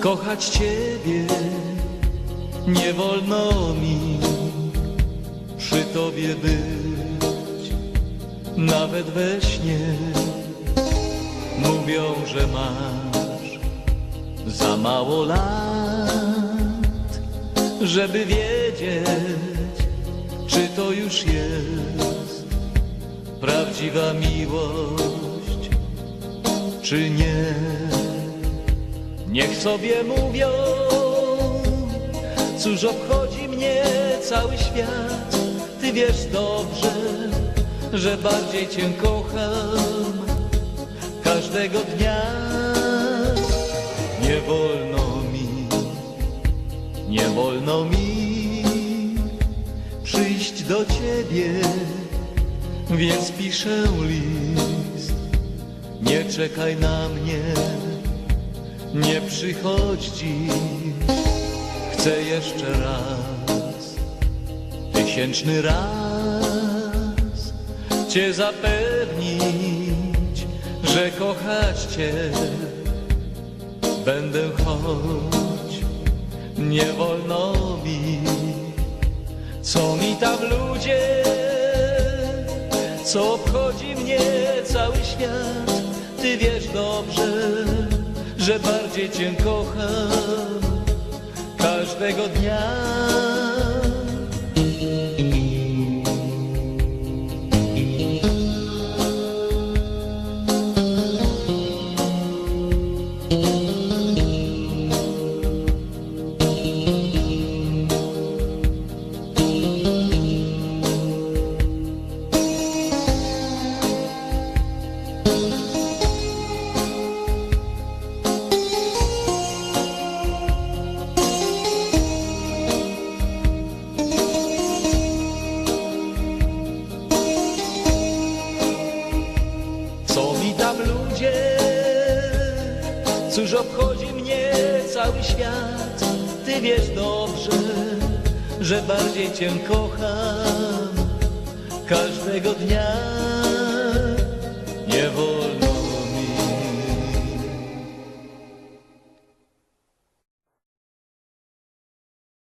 kochać Ciebie nie wolno mi przy Tobie być, nawet we śnie mówią, że masz za mało lat, żeby wiedzieć, czy to już jest prawdziwa miłość, czy nie. Niech sobie mówią, cóż obchodzi mnie cały świat. Ty wiesz dobrze, że bardziej Cię kocham każdego dnia. Nie wolno mi, nie wolno mi przyjść do Ciebie, więc piszę list. Nie czekaj na mnie nie przychodź dziś, chcę jeszcze raz, tysięczny raz Cię zapewnić, że kochać Cię będę choć nie wolno mi. Co mi tam ludzie, co obchodzi mnie cały świat, Ty wiesz dobrze, że bardziej Cię kocham każdego dnia. Ludzie, cóż obchodzi mnie cały świat? Ty wiesz dobrze, że bardziej Cię kocham każdego dnia. Nie wolno